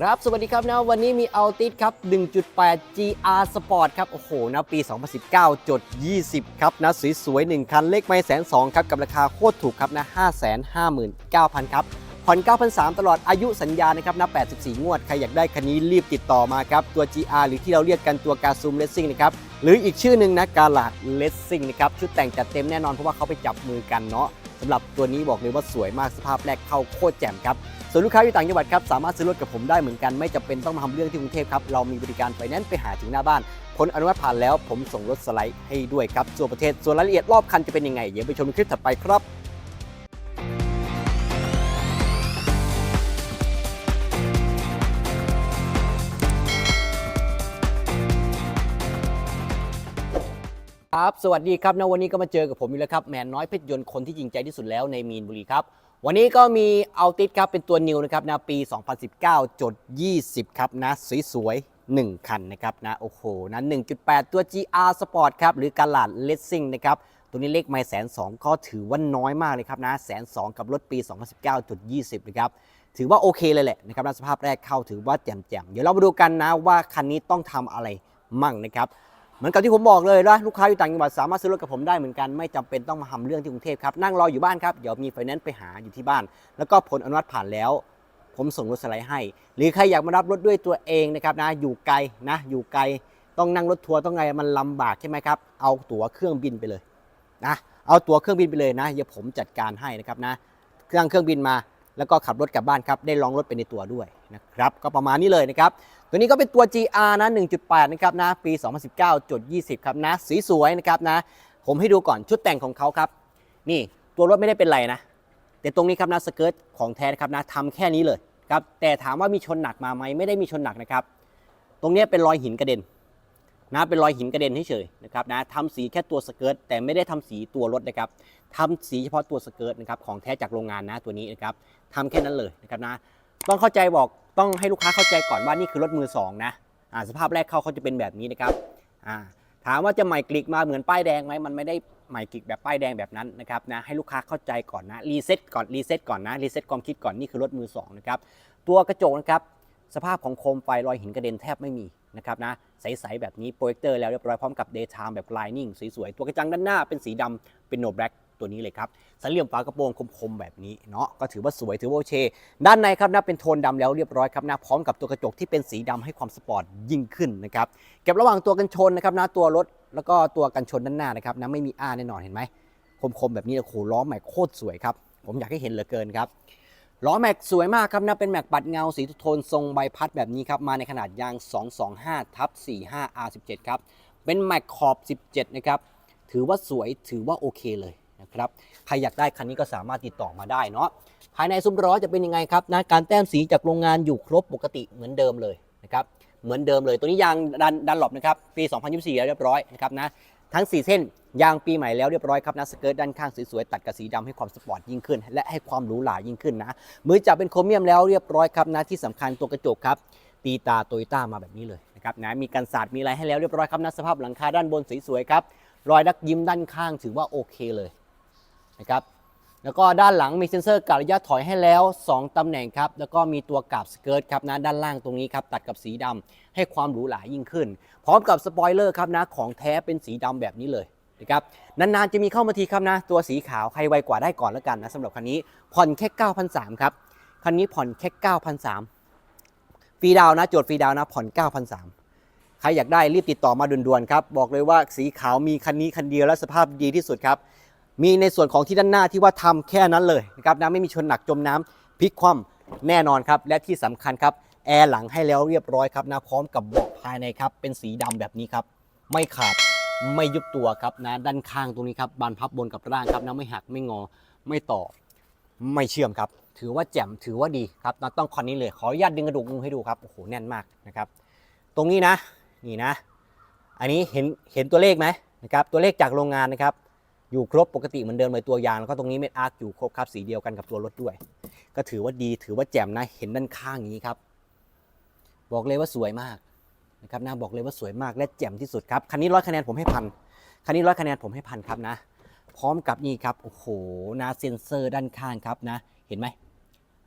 ครับ สวัสดีครับนะวันนี้มีเอาติสครับ 1.8 GR Sport ครับ โอ้โหนะปี 2019 จด 20 ครับนะสวยๆ 1 คันเลขไม่แสนสองครับ กับราคาโคตรถูกครับนะ 559,000 ครับผ่อน 9,300 ตลอดอายุสัญญานะครับนะ84 งวด ใครอยากได้คันนี้รีบติดต่อมาครับ ตัว GR หรือที่เราเรียกกันตัวกาซูมเลสซิ่งนะครับหรืออีกชื่อหนึ่งนะกาลาดเลสซิ่งนะครับชุดแต่งจัดเต็มแน่นอนเพราะว่าเขาไปจับมือกันเนาะสำหรับตัวนี้บอกเลยว่าสวยมากสภาพแรกเข้าโคตรแจ่มครับส่วนลูกค้าอยู่ต่างจังหวัดครับสามารถซื้อรถกับผมได้เหมือนกันไม่จำเป็นต้องมาทำเรื่องที่กรุงเทพครับเรามีบริการไฟแนนซ์ไปหาถึงหน้าบ้านผลอนุมัติผ่านแล้วผมส่งรถสไลด์ให้ด้วยครับส่วนประเทศส่วนรายละเอียดรอบคันจะเป็นยังไงเดี๋ยวไปชมคลิปถัดไปครับ ครับสวัสดีครับนะวันนี้ก็มาเจอกับผมอีกแล้วครับแมนน้อยเพชรยนต์คนที่จริงใจที่สุดแล้วในมีนบุรีครับ วันนี้ก็มีเอาติสครับเป็นตัวนิวนะครับนะปี 2019จด20 ครับนะสวยๆ1คันนะครับนะโอ้โหนะ1.8 ตัว GR Sport ครับหรือกาลาดเลสซิ่งนะครับตัวนี้เลขไม่แสนสองก็ถือว่าน้อยมากเลยครับนะแสนสองกับรถปี 2019จุด20 นะครับถือว่าโอเคเลยแหละนะครับนะสภาพแรกเข้าถือว่าแจ่มๆเดี๋ยวเรามาดูกันนะว่าคันนี้ต้องทำอะไรมั่งนะครับ มือนกับที่ผมบอกเลยนะลูกค้าอยู่ต่างจังหวัดสามารถซื้อรถกับผมได้เหมือนกันไม่จำเป็นต้องมาทำเรื่องที่กรุงเทพครับนั่งรออยู่บ้านครับเดี๋ยวมีไฟแนนซ์ไปหาอยู่ที่บ้าน แล้วก็ผลอนุมัติผ่านแล้ว ผมส่งรถสไลด์ให้ หรือใครอยากมารับรถด้วยตัวเองนะครับนะอยู่ไกลนะอยู่ไกลต้องนั่งรถทัวร์ต้องไงมันลำบากใช่ไหมครับเอาตั๋วเครื่องบินไปเลยนะเอาตั๋วเครื่องบินไปเลยนะเดี๋ยวผมจัดการให้นะครับนะเครื่องเครื่องบินมา แล้วก็ขับรถกลับบ้านครับ ได้ลองรถไปในตัวด้วยนะครับ ก็ประมาณนี้เลยนะครับ ตัวนี้ก็เป็นตัว GR นะ 1.8 นะครับนะ ปี 2019จด20 ครับนะ สีสวยนะครับนะ ผมให้ดูก่อนชุดแต่งของเขาครับ นี่ตัวรถไม่ได้เป็นไรนะ แต่ตรงนี้ครับนะสเกิร์ตของแท้ครับนะทำแค่นี้เลยครับ แต่ถามว่ามีชนหนักมาไหมไม่ได้มีชนหนักนะครับ ตรงนี้เป็นรอยหินกระเด็นนะเป็นรอยหินกระเด็นเฉยๆนะครับนะทำสีแค่ตัวสเกิร์ตแต่ไม่ได้ทำสีตัวรถนะครับทำสีเฉพาะตัวสเกิร์ตนะครับของแท้จากโรงงานนะตัวนี้นะครับ ทำแค่นั้นเลยนะครับนะต้องเข้าใจบอกต้องให้ลูกค้าเข้าใจก่อนว่านี่คือรถมือสองนะอ่าสภาพแรกเข้าเขาจะเป็นแบบนี้นะครับอ่าถามว่าจะใหม่กลิกมาเหมือนป้ายแดงไหมมันไม่ได้ใหม่กลิกแบบป้ายแดงแบบนั้นนะครับนะให้ลูกค้าเข้าใจก่อนนะรีเซ็ตก่อนรีเซ็ตก่อนนะรีเซ็ตความคิดก่อนนี่คือรถมือสองนะครับตัวกระจกนะครับสภาพของโคมไฟรอยหินกระเด็นแทบไม่มีนะครับนะใสๆแบบนี้โปรเจคเตอร์แล้วเรียบร้อยพร้อมกับ daytime แบบ lining สวยๆตัวกระจังด้านหน้าเป็นสีดำเป็น no black ตัวนี้เลยครับสันเหลี่ยมฝากระโปรงคมๆแบบนี้เนาะก็ถือว่าสวยถือว่าโอเคด้านในครับหนะเป็นโทนดำแล้วเรียบร้อยครับหนะพร้อมกับตัวกระจกที่เป็นสีดำให้ความสปอร์ตยิ่งขึ้นนะครับเก็บระหว่างตัวกันชนนะครับหนะตัวรถแล้วก็ตัวกันชนด้านหน้านะครับนะไม่มีอ้าแน่นอนเห็นไหมคมๆแบบนี้โอ้โหล้อแม็กโคตรสวยครับผมอยากให้เห็นเหลือเกินครับล้อแม็กสวยมากครับนะเป็นแม็กปัดเงาสีโทนทรงใบพัดแบบนี้ครับมาในขนาดยาง 225ทับ45 R17 ครับเป็นแม็กขอบ 17 นะครับ ถือว่าสวยถือว่าโอเคเลย นะครับ ใครอยากได้คันนี้ก็สามารถติดต่อมาได้เนาะ ภายในซุ้มล้อจะเป็นยังไงครับนะการแต้มสีจากโรงงานอยู่ครบปกติเหมือนเดิมเลยนะครับ เหมือนเดิมเลย ตัวนี้ยางดันดันหลบนะครับ ปี 2024 แล้วเรียบร้อยนะครับนะ ทั้ง 4 เส้นยางปีใหม่แล้วเรียบร้อยครับนะสเกิร์ตด้านข้างสวยๆตัดกับสีดำให้ความสปอร์ตยิ่งขึ้น และให้ความหรูหรายิ่งขึ้นนะ มือจับเป็นโครเมียมแล้วเรียบร้อยครับนะที่สำคัญตัวกระจกครับตีตาโตโยต้ามาแบบนี้เลยนะครับนะมีกันสาดมีอะไรให้แล้วเรียบร้อยครับนะสภาพหลังคาด้านบนสวยๆครับรอยดักยิ้มด้านข้างถือว่าโอเคเลย นะครับแล้วก็ด้านหลังมีเซ็นเซอร์กะระยะถอยให้แล้ว 2ตำแหน่งครับ แล้วก็มีตัวกาบสเกิร์ตครับนะด้านล่างตรงนี้ครับตัดกับสีดำให้ความหรูหรายิ่งขึ้น พร้อมกับสปอยเลอร์ครับนะของแท้เป็นสีดำแบบนี้เลยนะครับนานๆจะมีเข้ามาทีครับนะ ตัวสีขาวใครไวกว่าได้ก่อนแล้วกันนะสำหรับคันนี้ผ่อนแค่9,300ครับคันนี้ผ่อนแค่9,300ฟรีดาวนะโจทย์ฟรีดาวนะผ่อน9,300ใครอยากได้รีบติดต่อมาด่วนๆครับบอกเลยว่าสีขาวมีคันนี้คันเดียวและสภาพดีที่สุดครับ มีในส่วนของที่ด้านหน้าที่ว่าทำแค่นั้นเลยนะครับนะไม่มีชนหนักจมน้ำพลิกคว่ำแน่นอนครับ และที่สำคัญครับแอร์หลังให้แล้วเรียบร้อยครับนะพร้อมกับเบาะภายในครับ เป็นสีดำแบบนี้ครับ ไม่ขาดไม่ยุบตัวครับนะด้านข้างตรงนี้ครับบานพับบนกับล่างครับนะไม่หักไม่งอไม่ต่อ ไม่เชื่อมครับ ถือว่าแจ่มถือว่าดีครับนะต้องคอนนี้เลยขออนุญาตดึงกระดูกงูให้ดูครับโอ้โหแน่นมากนะครับ ตรงนี้นะนี่นะ อันนี้เห็นเห็นตัวเลขไหมนะครับตัวเลขจากโรงงานนะครับ อยู่ครบปกติเหมือนเดิมเลยตัวยางแล้วก็ตรงนี้เม็ดอาร์คอยู่ครบครับสีเดียวกันกับตัวรถด้วย ก็ถือว่าดีถือว่าแจ่มนะเห็นด้านข้างอย่างนี้ครับ บอกเลยว่าสวยมากนะครับนะบอกเลยว่าสวยมากและแจ่มที่สุดครับคันนี้ร้อยคะแนนผมให้พันคันนี้ร้อยคะแนนผมให้พันครับนะ พร้อมกับนี่ครับโอ้โหนะเซ็นเซอร์ด้านข้างครับนะ เห็นไหม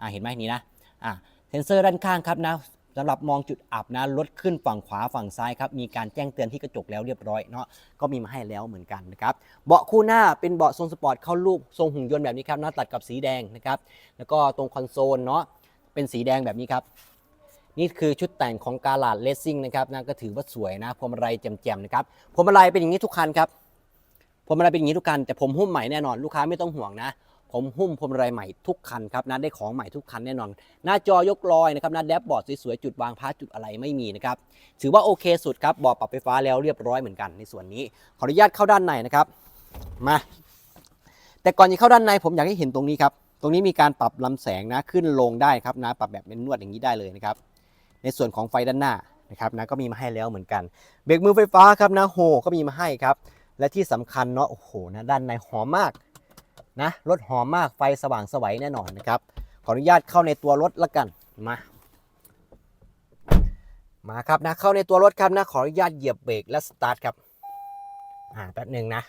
อ่าเห็นไหมนี่นะอ่าเซ็นเซอร์ด้านข้างครับนะ สำหรับมองจุดอับนะรถขึ้นฝั่งขวาฝั่งซ้ายครับมีการแจ้งเตือนที่กระจกแล้วเรียบร้อยเนาะก็มีมาให้แล้วเหมือนกันนะครับเบาะคู่หน้าเป็นเบาะทรงสปอร์ตเข้ารูปทรงหุ่นยนต์แบบนี้ครับหน้าตัดกับสีแดงนะครับแล้วก็ตรงคอนโซลเนาะเป็นสีแดงแบบนี้ครับนี่คือชุดแต่งของกาลาดเลสซิ่งนะครับนะก็ถือว่าสวยนะพวงมาลัยแจ่มๆนะครับพวงมาลัยเป็นอย่างนี้ทุกคันครับพวงมาลัยเป็นอย่างนี้ทุกคันแต่ผมหุ้มใหม่แน่นอนลูกค้าไม่ต้องห่วงนะ ผมหุ้มพวงมาลัยใหม่ทุกคันครับนะได้ของใหม่ทุกคันแน่นอน หน้าจอยกลอยนะครับหน้าแดชบอร์ดสวยๆจุดวางพาร์ทจุดอะไรไม่มีนะครับถือว่าโอเคสุดครับบอร์ดปรับไฟฟ้าแล้วเรียบร้อยเหมือนกันในส่วนนี้ ขออนุญาตเข้าด้านในนะครับมา แต่ก่อนจะเข้าด้านในผมอยากให้เห็นตรงนี้ครับตรงนี้มีการปรับลำแสงนะขึ้นลงได้ครับนะปรับแบบเป็นนวดอย่างนี้ได้เลยนะครับในส่วนของไฟด้านหน้านะครับนะก็มีมาให้แล้วเหมือนกัน เบรกมือไฟฟ้าครับนะโฮก็มีมาให้ครับและที่สำคัญเนาะโอ้โหนะด้านในหอมมาก นะรถหอมมากไฟสว่างสวัยแน่นอนนะครับ ขออนุญาตเข้าในตัวรถละกันมามาครับนะเข้าในตัวรถครับนะขออนุญาตเหยียบเบรกและสตาร์ทครับอ่าแป๊บหนึ่งนะ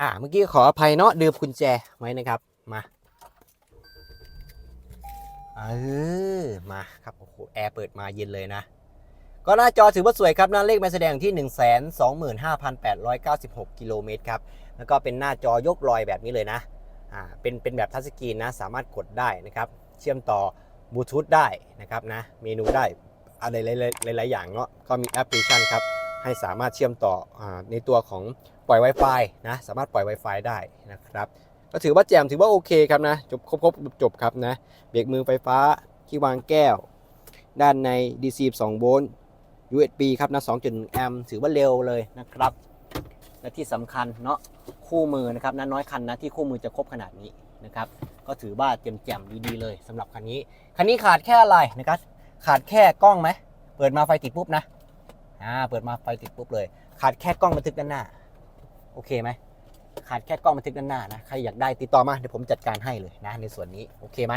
อ่าเมื่อกี้ขออภัยเนาะดืมกุญแจไว้นะครับมาเออมาครับโอ้โหแอร์เปิดมาเย็นเลยนะ ก็หน้าจอถือว่าสวยครับนะเลขหมาแสดงที่ 125,896 กิโลเมตรครับ แล้วก็เป็นหน้าจอยกลอยแบบนี้เลยนะอ่าเป็นเป็นแบบทัชสกรีนนะสามารถกดได้นะครับ เชื่อมต่อบลูทูธได้นะครับนะเมนูได้อะไรหลายๆอย่างเนาะก็มีแอปพลิเคชันครับให้สามารถเชื่อมต่ออาในตัวของปล่อย Wi-Fi นะสามารถปล่อย Wi-Fi ได้นะครับก็ถือว่าแจมถือว่าโอเคครับนะจบครบครบจบครับนะเบรกมือไฟฟ้าที่วางแก้ว ด้านใน DC 2โวลต์ USB ครับนะ2.1แอมป์ถือว่าเร็วเลยนะครับ และที่สำคัญเนาะคู่มือนะครับนะน้อยคันนะที่คู่มือจะครบขนาดนี้นะครับก็ถือว่าแจ่มๆดีๆเลยสำหรับคันนี้ คันนี้ขาดแค่อะไรนะครับขาดแค่กล้องไหมเปิดมาไฟติดปุ๊บนะอ่าเปิดมาไฟติดปุ๊บเลย ขาดแค่กล้องบันทึกด้านหน้าโอเคไหมขาดแค่กล้องบันทึกด้านหน้านะใครอยากได้ติดต่อมาเดี๋ยวผมจัดการให้เลยนะในส่วนนี้โอเคไหม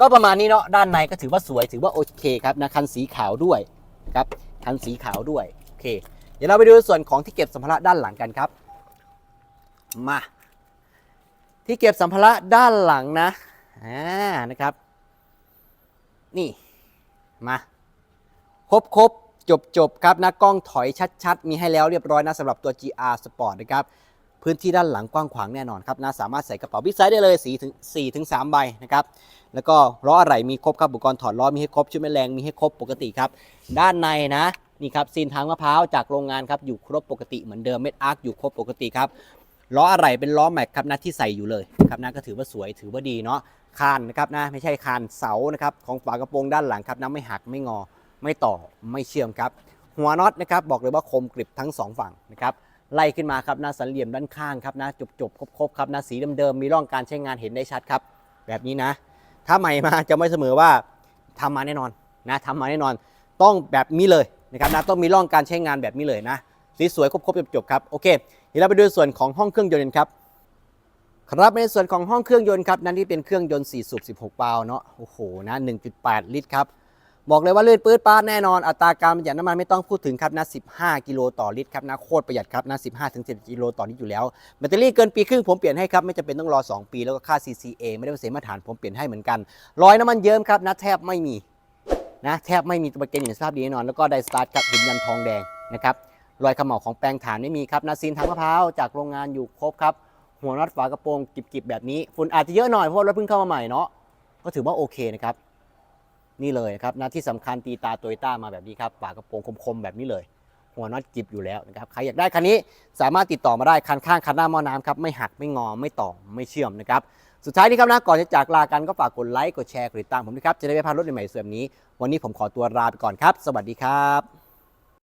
ก็ประมาณนี้เนาะด้านในก็ถือว่าสวยถือว่าโอเคครับนะคันสีขาวด้วยครับคันสีขาวด้วยโอเค ดี๋ยวเราไปดูส่วนของที่เก็บสัมภาระด้านหลังกันครับ มา ที่เก็บสัมภาระด้านหลังนะอ่านะครับ นี่มาครบครบจบจบครับนะกล้องถอยชัด ๆ มีให้แล้วเรียบร้อยนะสำหรับตัว GR Sport นะครับพื้นที่ด้านหลังกว้างขวางแน่นอนครับนะสามารถใส่กระเป๋าบิ๊กไซส์ได้เลย4ถึง4ถึง3ใบนะครับแล้วก็ล้ออะไรมีครบครับอุปกรณ์ถอดล้อมีให้ครบชุดแม่แรงมีให้ครบปกติครับ ด้านในนะ นี่ครับซีนทางมะพร้าวจากโรงงานครับอยู่ครบปกติเหมือนเดิมเม็ดอาร์คอยู่ครบปกติครับล้ออะไรเป็นล้อแม็กครับนะที่ใส่อยู่เลยครับนะก็ถือว่าสวยถือว่าดีเนาะคานนะครับนะไม่ใช่คานเสานะครับของฝากระโปรงด้านหลังครับนะไม่หักไม่งอ ไม่ต่อไม่เชื่อมครับ หัวน็อตนะครับบอกเลยว่าคมกริบทั้งสองฝั่งนะครับไล่ขึ้นมาครับหน้าสันเหลี่ยมด้านข้างครับนะจบจบครบครบครับน้าสีเดิมๆมีร่องการใช้งานเห็นได้ชัดครับ แบบนี้นะ ถ้าใหม่มาจะไม่เสมอว่าทำมาแน่นอนนะทำมาแน่นอนต้องแบบนี้เลย นะครับนะต้องมีร่องการใช้งานแบบนี้เลยนะสีสวยครบครบจบจบครับโอเคเดี๋ยวเราไปดูส่วนของห้องเครื่องยนต์ครับครับในส่วนของห้องเครื่องยนต์ครับนั่นที่เป็นเครื่องยนต์4สูบ16 ปาวเนาะโอ้โหนะ1.8 ลิตรครับบอกเลยว่าลื่นปื๊ดป้าแน่นอนอัตราการประหยัดน้ำมันไม่ต้องพูดถึงครับนะ15 กิโลต่อลิตรครับนะโคตรประหยัดครับนะ15ถึง10กิโลต่อลิตรอยู่แล้วแบตเตอรี่เกินปีครึ่งผมเปลี่ยนให้ครับไม่จำเป็นต้องรอ 2 ปีแล้วก็ค่า CCA ไม่ได้เป็นเสียมาตรฐานผมเปลี่ยนให้เหมือนกันรอยน้ำมันเยิ้มครับนะแทบไม่มี นะแทบไม่มีตัวเกณฑ์อยู่ในสภาพดีแน่นอน แล้วก็ไดสตาร์ทครับหินยันทองแดงนะครับรอยขม่าของแปลงฐานไม่มีครับนะซีนทางมะพร้าวจากโรงงานอยู่ครบครับหัวน็อตฝากระโปรงกิบๆแบบนี้ฝุ่นอาจจะเยอะหน่อยเพราะว่ารถเพิ่งเข้ามาใหม่เนาะก็ถือว่าโอเคนะครับนี่เลยครับนะที่สำคัญตีตาโตโยต้ามาแบบนี้ครับฝากระโปรงคมๆแบบนี้เลย หัวน็อตจิบอยู่แล้วนะครับใครอยากได้คันนี้สามารถติดต่อมาได้คันข้างคันหน้าหม้อน้ำครับไม่หักไม่งอไม่ต่อไม่เชื่อมนะครับ สุดท้ายนี้ครับนะ ก่อนจะจากลากันก็ฝากกดไลค์ กดแชร์ กดติดตามผมนะครับ จะได้ไม่พลาดรถใหม่ๆแบบนี้ วันนี้ผมขอตัวลาไปก่อนครับ สวัสดีครับ